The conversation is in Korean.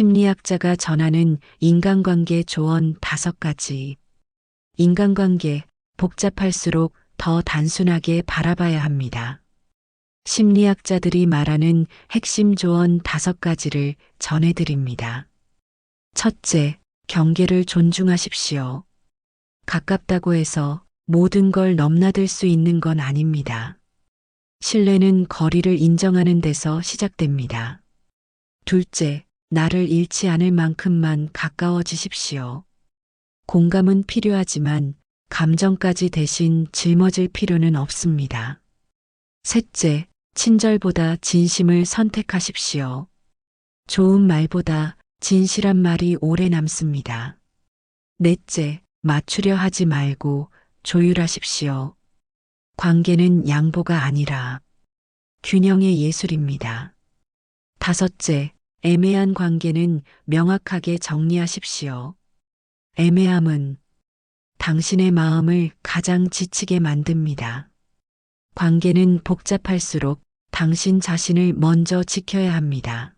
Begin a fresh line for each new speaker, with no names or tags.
심리학자가 전하는 인간관계 조언 다섯 가지. 인간관계 복잡할수록 더 단순하게 바라봐야 합니다. 심리학자들이 말하는 핵심 조언 다섯 가지를 전해드립니다. 첫째, 경계를 존중하십시오. 가깝다고 해서 모든 걸 넘나들 수 있는 건 아닙니다. 신뢰는 거리를 인정하는 데서 시작됩니다. 둘째, 나를 잃지 않을 만큼만 가까워지십시오. 공감은 필요하지만 감정까지 대신 짊어질 필요는 없습니다. 셋째, 친절보다 진심을 선택하십시오. 좋은 말보다 진실한 말이 오래 남습니다. 넷째, 맞추려 하지 말고 조율하십시오. 관계는 양보가 아니라 균형의 예술입니다. 다섯째, 애매한 관계는 명확하게 정리하십시오. 애매함은 당신의 마음을 가장 지치게 만듭니다. 관계는 복잡할수록 당신 자신을 먼저 지켜야 합니다.